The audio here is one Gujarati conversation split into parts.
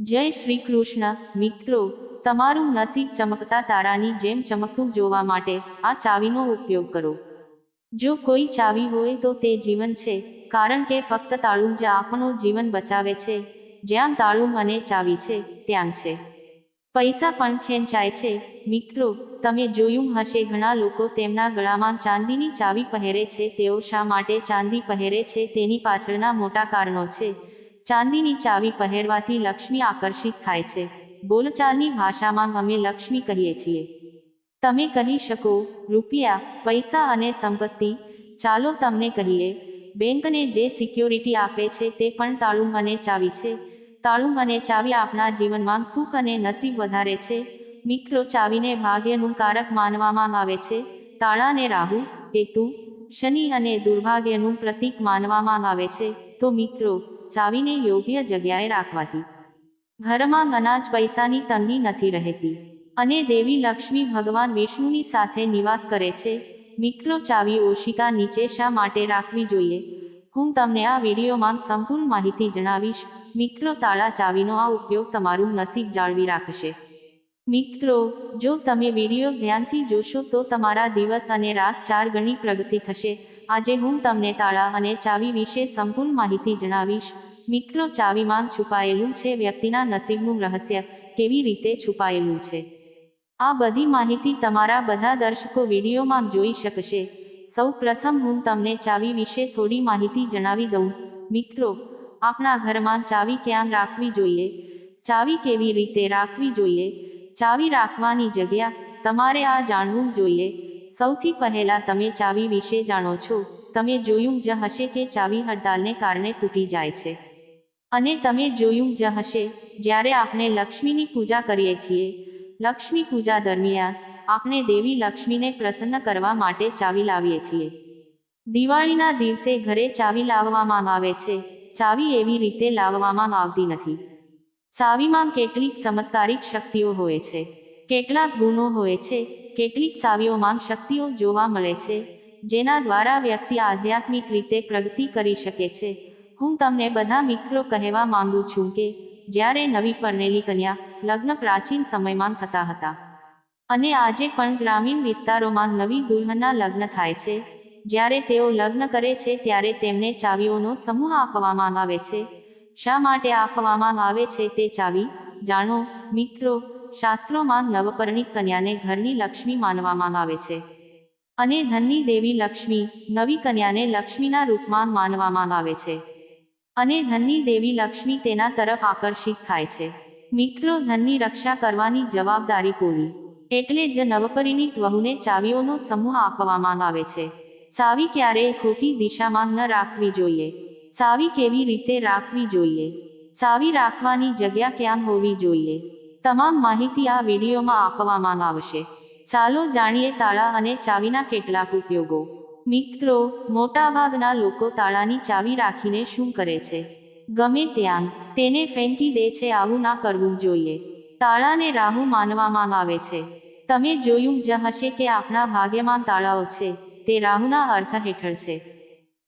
જય શ્રી કૃષ્ણ. મિત્રો, તમારું નસીબ ચમકતા તારાની જેમ ચમકતું જોવા માટે આ ચાવીનો ઉપયોગ કરો. જો કોઈ ચાવી હોય તો તે જીવન છે, કારણ કે ફક્ત તાળું જ આપણું જીવન બચાવે છે. જ્યાં તાળું અને ચાવી છે, ત્યાં છે. પૈસા પણ ખેંચાય છે. મિત્રો, તમે જોયું હશે ઘણા લોકો તેમના ગળામાં ચાંદીની ચાવી પહેરે છે, તેઓ શા માટે ચાંદી પહેરે છે તેની પાછળના મોટા કારણો છે. ચાંદીની ચાવી પહેરવાથી લક્ષ્મી આકર્ષિત થાય છે. બોલચાલની ભાષામાં અમે લક્ષ્મી કહીએ છીએ. તમે કહી શકો, રૂપિયા, પૈસા અને સંપત્તિ. ચાલો તમને કહીએ, બેંકને જે સિક્યોરિટી આપે છે તે પણ તાળું અને ચાવી છે. તાળું અને ચાવી આપણા જીવનમાં સુખ અને નસીબ વધારે છે. મિત્રો, ચાવીને ભાગ્યનું કારક માનવામાં આવે છે. તાળાને રાહુ, કેતુ, શનિ અને દુર્ભાગ્યનું પ્રતીક માનવામાં આવે છે. તો મિત્રો ચાવીને યોગ્ય જગ્યાએ રાખવાથી. ઘરમાં અનાજ પૈસાની તંગી નથી રહેતી. અને દેવી લક્ષ્મી ભગવાન વિષ્ણુની સાથે નિવાસ કરે છે. મિત્રો, ચાવી ઓશિકા નીચે શા માટે રાખવી જોઈએ? હું તમને આ વિડીયોમાં સંપૂર્ણ માહિતી જણાવીશ. મિત્રો, તાળા ચાવીનો આ ઉપયોગ તમારું નસીબ જાળવી રાખશે. મિત્રો, જો તમે વીડિયો ધ્યાનથી જોશો તો તમારા દિવસ અને રાત ચાર ગણી પ્રગતિ થશે. આજે હું તમને તાળા અને ચાવી વિશે સંપૂર્ણ માહિતી જણાવીશ. મિત્રો ચાવીમાં છુપાયેલું છે, વ્યક્તિના નસીબનું રહસ્ય કેવી રીતે છુપાયેલું છે? આ બધી માહિતી તમારા બધા દર્શકો વિડીયોમાં જોઈ શકશે. સૌ પ્રથમ હું તમને ચાવી વિશે થોડી માહિતી જણાવી દઉં. મિત્રો, આપણા ઘરમાં ચાવી ક્યાં રાખવી જોઈએ? ચાવી કેવી રીતે રાખવી જોઈએ? ચાવી રાખવાની જગ્યા તમારે આ જાણવું જોઈએ. સૌથી પહેલા તમે ચાવી વિશે જાણો છો. તમે જોયું જ હશે કે ચાવી હડતાલને કારણે તૂટી જાય છે. અને તમે જોયું જ હશે, જ્યારે આપણે લક્ષ્મીની પૂજા કરીએ છીએ. લક્ષ્મી પૂજા દરમિયાન આપણે દેવી લક્ષ્મીને પ્રસન્ન કરવા માટે ચાવી લાવીએ છીએ. દિવાળીના દિવસે ઘરે ચાવી લાવવામાં આવે છે. ચાવી એવી રીતે લાવવામાં આવતી નથી. ચાવીમાં કેટલીક ચમત્કારિક શક્તિઓ હોય છે. કેટલાક ગુણો હોય છે. કેટલીક ચાવીઓમાં શક્તિઓ જોવા મળે છે, જેના દ્વારા વ્યક્તિ આધ્યાત્મિક રીતે પ્રગતિ કરી શકે છે. હું તમને બધા મિત્રો કહેવા માંગુ છું કે, જ્યારે નવી પરણેલી કન્યા લગ્ન પ્રાચીન સમયમાં થતા હતા અને આજે પણ ગ્રામીણ વિસ્તારોમાં નવી દુલ્હનના લગ્ન થાય છે, જ્યારે તેઓ લગ્ન કરે છે ત્યારે તેમને ચાવીઓનો સમૂહ આપવામાં આવે છે. શા માટે આપવામાં આવે છે તે ચાવી? જાણો, મિત્રો, શાસ્ત્રોમાં નવપરણિત કન્યાને ઘરની લક્ષ્મી માનવામાં આવે છે અને ધનની દેવી લક્ષ્મી નવી કન્યાને લક્ષ્મીના રૂપમાં માનવામાં આવે છે. અને ધનની દેવી લક્ષ્મી તેના તરફ આકર્ષિત થાય છે. મિત્રો, ધનની રક્ષા કરવાની જવાબદારી પૂરી એટલે જ નવપરિણીત વહુને ચાવીઓનો સમૂહ આપવામાં આવે છે. ચાવી ક્યારેય ખોટી દિશામાં ન રાખવી જોઈએ. ચાવી કેવી રીતે રાખવી જોઈએ? ચાવી રાખવાની જગ્યા ક્યાં હોવી જોઈએ? તમામ માહિતી આ વિડીયોમાં આપવામાં આવશે. ચાલો જાણીએ તાળા અને ચાવીના કેટલાક ઉપયોગો. મિત્રો, મોટાભાગના લોકો તાળાની ચાવી રાખીને શું કરે છે? ગમે ત્યાં, તેને ફેંકી દે છે, આવું ના કરવું જોઈએ. તાળાને રાહુ માનવામાં આવે છે. તમે જોયું જ હશે કે આપણા ભાગ્યમાં તાળાઓ છે, તે રાહુના અર્થ હેઠળ છે.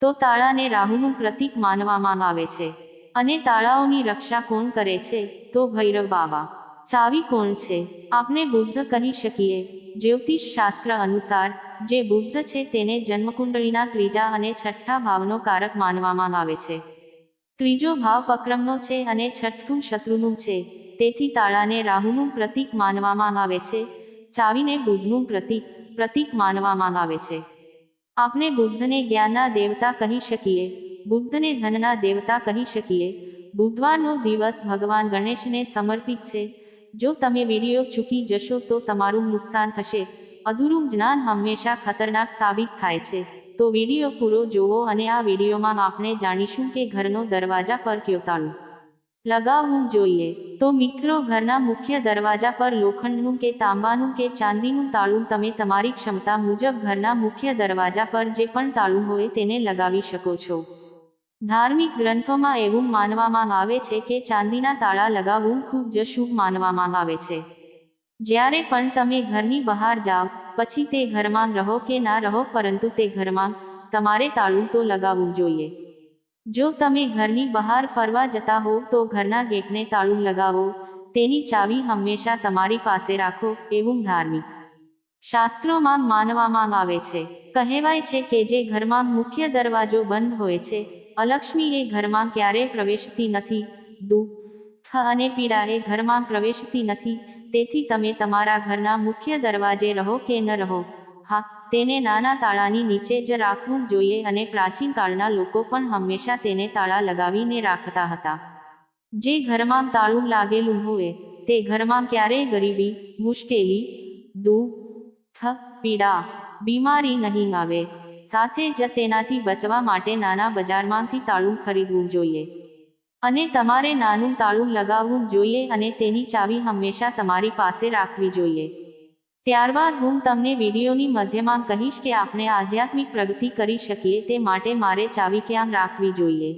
તો તાળાને રાહુનું પ્રતીક માનવામાં આવે છે. અને તાળાઓની રક્ષા કોણ કરે છે? તો ભૈરવ બાબા. ચાવી કોણ છે? આપણે બુદ્ધ કહી શકીએ. જ્યોતિષ શાસ્ત્ર અનુસાર જે બુદ્ધ છે તેને જન્મકુંડળીના ત્રીજા અને છઠ્ઠા ભાવનો કારક માનવામાં આવે છે. ત્રીજો ભાવ પક્રમનો છે અને છઠ્ઠું શત્રુનું છે. તેથી તાળાને રાહુનું પ્રતીક માનવામાં આવે છે. ચાવીને બુદ્ધનું પ્રતીક પ્રતીક માનવામાં આવે છે. આપણે બુદ્ધને જ્ઞાનના દેવતા કહી શકીએ. બુદ્ધને ધનના દેવતા કહી શકીએ. બુધવારનો દિવસ ભગવાન ગણેશને સમર્પિત છે. જો તમે વીડિયો ચૂકી જશો તો તમારું નુકસાન થશે. અધૂરું જ્ઞાન હંમેશા ખતરનાક સાબિત થાય છે. તો વીડિયો પૂરો જોવો અને આ વિડીયોમાં આપણે જાણીશું કે ઘરનો દરવાજા પર કયો તાળું લગાવવું જોઈએ. તો મિત્રો, ઘરના મુખ્ય દરવાજા પર લોખંડનું કે તાંબાનું કે ચાંદીનું તાળું તમે તમારી ક્ષમતા મુજબ ઘરના મુખ્ય દરવાજા પર જે પણ તાળું હોય તેને લગાવી શકો છો. ધાર્મિક ગ્રંથોમાં એવું માનવામાં આવે છે કે ચાંદીના તાળા લગાવવું ખૂબ જ શુભ માનવામાં આવે છે. જ્યારે પણ તમે ઘરની બહાર જાઓ, પછી તે ઘરમાં રહો કે ના રહો, પરંતુ તે ઘરમાં તમારે તાળું તો લગાવવું જોઈએ. જો તમે ઘરની બહાર ફરવા જતા હો, તો ઘરના ગેટને તાળું લગાવો. તેની ચાવી હંમેશા તમારી પાસે રાખો, એવું ધાર્મિક શાસ્ત્રોમાં માનવામાં આવે છે. કહેવાય છે કે જે ઘરમાં મુખ્ય દરવાજો બંધ હોય છે અલક્ષ્મી એ ઘરમાં ક્યારેય પ્રવેશતી નથી, દુઃખ અને પીડા એ ઘરમાં પ્રવેશતી નથી તેથી તમે તમારા ઘરના મુખ્ય દરવાજે રહો કે ન રહો? હા, તેને નાના તાળાની નીચે જ રાખવું જોઈએ અને પ્રાચીન કાળના લોકો પણ હંમેશા તેને તાળા લગાવીને રાખતા હતા. જે ઘરમાં તાળું લાગેલું હોય, તે ઘરમાં ક્યારેય ગરીબી, મુશ્કેલી, દુઃખ પીડા, બીમારી નહીં આવે, સાથે જ તેનાથી બચવા માટે નાના બજારમાંથી તાળું ખરીદવું જોઈએ. અને તમારે નાનું તાળું લગાવવું જોઈએ અને તેની ચાવી હંમેશા તમારી પાસે રાખવી જોઈએ. ત્યારબાદ હું તમને વિડીયોની મધ્યમાં કહીશ કે આપણે આધ્યાત્મિક પ્રગતિ કરી શકીએ તે માટે મારે ચાવી ક્યાં રાખવી જોઈએ.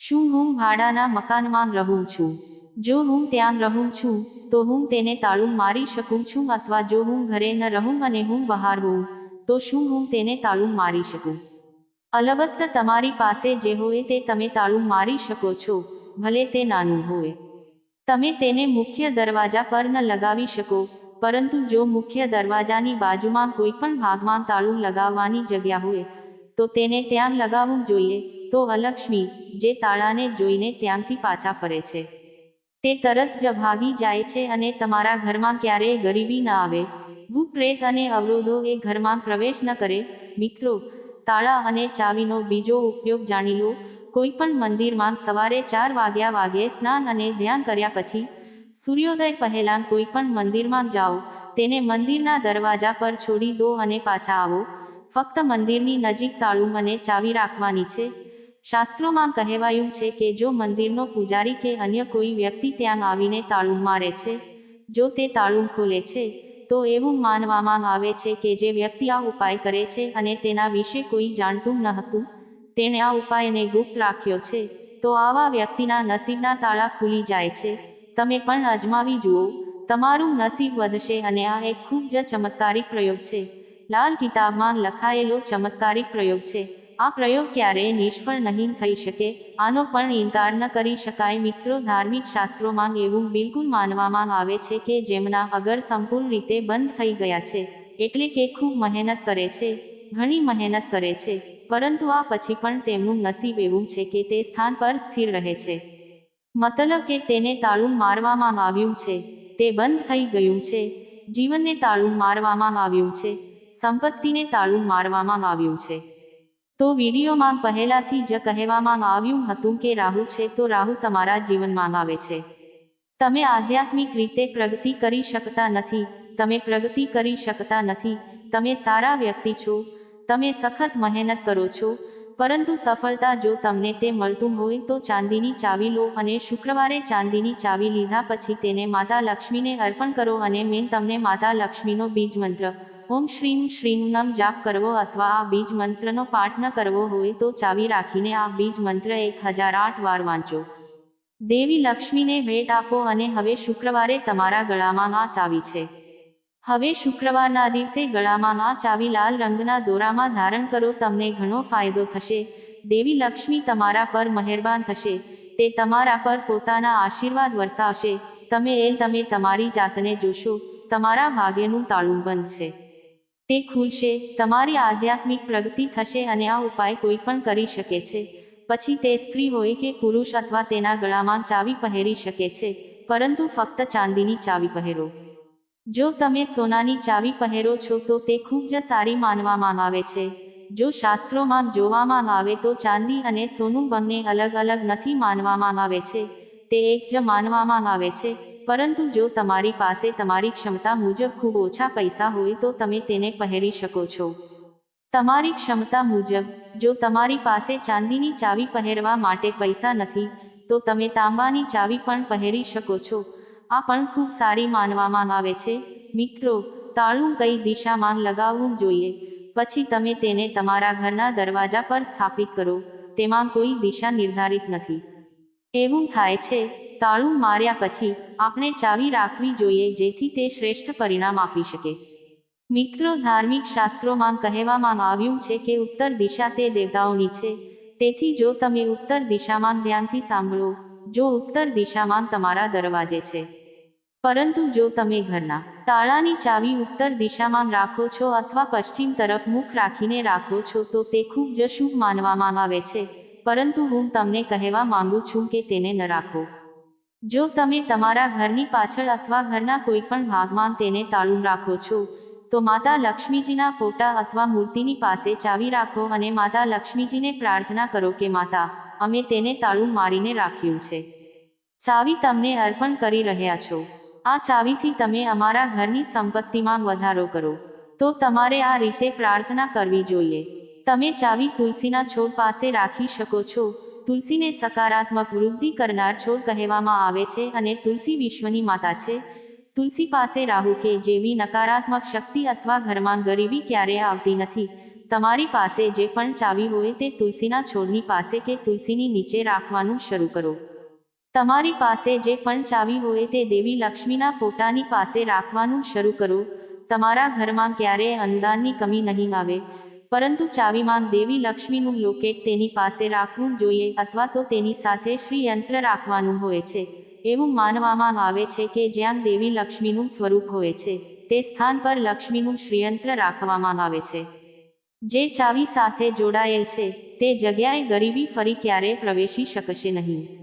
શું હું ભાડાના મકાનમાં રહું છું? જો હું ત્યાં રહું છું, તો હું તેને તાળું મારી શકું છું અથવા જો હું ઘરે ન રહું અને હું બહાર હોઉં, તો શું હું તેને તાળું મારી શકું? અલબત્ત તમારી પાસે જે હોય તે તમે તાળું મારી શકો છો, ભલે તે નાનું હોય. તમે તેને મુખ્ય દરવાજા પર ન લગાવી શકો, પરંતુ જો મુખ્ય દરવાજાની બાજુમાં કોઈ પણ ભાગમાં તાળું લગાવવાની જગ્યા હોય, તો તેને ત્યાં લગાવવું જોઈએ, તો અલક્ષ્મી, જે તાળાને જોઈને ત્યાંથી પાછા ફરે છે, તે તરત જ ભાગી જાય છે અને તમારા ઘરમાં ક્યારેય ગરીબી ન આવે. ભૂપ્રેત અને અવરોધો એ ઘરમાં પ્રવેશ ન કરે. મિત્રો તાળા અને ચાવીનો બીજો ઉપયોગ જાણી લો. કોઈ પણ મંદિરમાં સવારે ચાર વાગ્યા વાગે સ્નાન અને ધ્યાન કર્યા પછી સૂર્યોદય પહેલાં કોઈ પણ મંદિરમાં જાઓ. તેને મંદિરના દરવાજા પર છોડી દો અને પાછા આવો. ફક્ત મંદિરની નજીક તાળું અને ચાવી રાખવાની છે. શાસ્ત્રોમાં કહેવાયું છે કે જો મંદિરનો પૂજારી કે અન્ય કોઈ વ્યક્તિ ત્યાં આવીને તાળું મારે છે, જો તે તાળું ખોલે છે તો એવું માનવામાં આવે છે કે જે વ્યક્તિ આ ઉપાય કરે છે અને તેના વિશે કોઈ જાણતું ન હતું, તેણે આ ઉપાયને ગુપ્ત રાખ્યો છે, તો આવા વ્યક્તિના નસીબના તાળા ખુલી જાય છે. તમે પણ અજમાવી જુઓ, તમારું નસીબ વધશે અને આ એક ખૂબ જ ચમત્કારિક પ્રયોગ છે. લાલ કિતાબમાં લખાયેલો ચમત્કારિક પ્રયોગ છે. આ પ્રયોગ ક્યારેય નિષ્ફળ નહીં થઈ શકે. આનો પણ ઇનકાર ન કરી શકાય. મિત્રો, ધાર્મિક શાસ્ત્રોમાં એવું બિલકુલ માનવામાં આવે છે કે જેમના અગર સંપૂર્ણ રીતે બંધ થઈ ગયા છે, એટલે કે ખૂબ મહેનત કરે છે, ઘણી મહેનત કરે છે, પરંતુ આ પછી પણ તેમનું નસીબ એવું છે કે તે સ્થાન પર સ્થિર રહે છે. મતલબ કે તેને તાળું મારવામાં આવ્યું છે, તે બંધ થઈ ગયું છે, જીવનને તાળું મારવામાં આવ્યું છે, સંપત્તિને તાળું મારવામાં આવ્યું છે. તો વિડીયોમાં પહેલાથી જ કહેવામાં આવ્યું હતું કે રાહુ છે, તો રાહુ તમારા જીવનમાં આવે છે. તમે આધ્યાત્મિક રીતે પ્રગતિ કરી શકતા નથી, તમે પ્રગતિ કરી શકતા નથી, તમે સારા વ્યક્તિ છો, તમે સખત મહેનત કરો છો, પરંતુ સફળતા જો તમને તે મળતું હોય તો ચાંદીની ચાવી લો અને શુક્રવારે ચાંદીની ચાવી લીધા પછી તેને માતા લક્ષ્મીને અર્પણ કરો અને મેં તમને માતા લક્ષ્મીનો બીજ મંત્ર ઓમ શ્રીમ શ્રીમ નમ જાપ કરવો અથવા આ બીજ મંત્રનો પાઠ ન કરવો હોય તો ચાવી રાખીને આ બીજ મંત્ર એક હજાર આઠ વાર વાંચો. દેવી લક્ષ્મીને ભેટ આપો અને હવે શુક્રવારે તમારા ગળામાં આ ચાવી છે. હવે શુક્રવારના દિવસે ગળામાં આ ચાવી લાલ રંગના દોરામાં ધારણ કરો, તમને ઘણો ફાયદો થશે. દેવી લક્ષ્મી તમારા પર મહેરબાન થશે. તે તમારા પર પોતાના આશીર્વાદ વરસાવશે. તમે એ તમે તમારી જાતને જોશો. તમારા ભાગ્યનું તાળું બંધ છે. તે ખુલશે, તમારી આધ્યાત્મિક પ્રગતિ થશે અને આ ઉપાય કોઈ પણ કરી શકે છે. પછી તે સ્ત્રી હોય કે પુરુષ અથવા તેના ગળામાં ચાવી પહેરી શકે છે, પરંતુ ફક્ત ચાંદીની ચાવી પહેરો. જો તમે સોનાની ચાવી પહેરો છો તો તે ખૂબ જ સારી માનવામાં આવે છે. જો શાસ્ત્રોમાં જોવામાં આવે તો ચાંદી અને સોનું બંને અલગ અલગ નથી માનવામાં આવે છે, તે એક જ માનવામાં આવે છે. પરંતુ જો તમારી પાસે તમારી ક્ષમતા મુજબ ખૂબ ઓછા પૈસા હોય તો તમે તેને પહેરી શકો છો. તમારી ક્ષમતા મુજબ, જો તમારી પાસે ચાંદીની ચાવી પહેરવા માટે પૈસા નથી, તો તમે તાંબાની ચાવી પણ પહેરી શકો છો. આ પણ ખૂબ સારી માનવામાં આવે છે. મિત્રો, તાળું કઈ દિશામાં લગાવવું જોઈએ? પછી તમે તેને તમારા ઘરના દરવાજા પર સ્થાપિત કરો, તેમાં કોઈ દિશા નિર્ધારિત નથી. એવું થાય છે તાળું માર્યા પછી આપણે ચાવી રાખવી જોઈએ જેથી તે શ્રેષ્ઠ પરિણામ આપી શકે. મિત્રો, ધાર્મિક શાસ્ત્રોમાં કહેવામાં આવ્યું છે કે ઉત્તર દિશા તે દેવતાઓની છે. તેથી જો તમે ઉત્તર દિશામાં ધ્યાનથી સાંભળો, જો ઉત્તર દિશામાં તમારા દરવાજે છે. પરંતુ જો તમે ઘરના તાળાની ચાવી ઉત્તર દિશામાં રાખો છો અથવા પશ્ચિમ તરફ મુખ રાખીને રાખો છો તો તે ખૂબ જ શુભ માનવામાં આવે છે. પરંતુ હું તમને કહેવા માંગુ છું કે તેને ન રાખો. જો તમે તમારા ઘરની પાછળ અથવા ઘરના કોઈ પણ ભાગમાં તેને તાળું રાખો છો, તો માતા લક્ષ્મીજીના ફોટા અથવા મૂર્તિની પાસે ચાવી રાખો અને માતા લક્ષ્મીજીને પ્રાર્થના કરો કે, માતા, અમે તેને તાળું મારીને રાખ્યું છે. ચાવી તમને અર્પણ કરી રહ્યા છો. આ ચાવીથી તમે અમારા ઘરની સંપત્તિમાં વધારો કરો. તો તમારે આ રીતે પ્રાર્થના કરવી જોઈએ. તમે ચાવી તુલસીના છોડ પાસે રાખી શકો છો. તુલસીને સકારાત્મક વૃદ્ધિ કરનાર છોડ કહેવામાં આવે છે અને તુલસી વિશ્વની માતા છે. તુલસી પાસે રાહુ કે જેવી નકારાત્મક શક્તિ અથવા ઘરમાં ગરીબી ક્યારેય આવતી નથી. તમારી પાસે જે પણ ચાવી હોય તે તુલસીના છોડની પાસે કે તુલસીની નીચે રાખવાનું શરૂ કરો. તમારી પાસે જે પણ ચાવી હોય તે દેવી લક્ષ્મીના ફોટાની પાસે રાખવાનું શરૂ કરો. તમારા ઘરમાં ક્યારેય અનુદાનની કમી નહીં આવે. પરંતુ ચાવીમાં દેવી લક્ષ્મીનું લોકેટ તેની પાસે રાખવું જોઈએ અથવા તો તેની સાથે શ્રી યંત્ર રાખવાનું હોય છે. એવું માનવામાં આવે છે કે જ્યાં દેવી લક્ષ્મીનું સ્વરૂપ હોય છે, તે સ્થાન પર લક્ષ્મીનું શ્રીયંત્ર રાખવામાં આવે છે. જે ચાવી સાથે જોડાયેલ છે, તે જગ્યાએ ગરીબી ફરી ક્યારેય પ્રવેશી શકશે નહીં.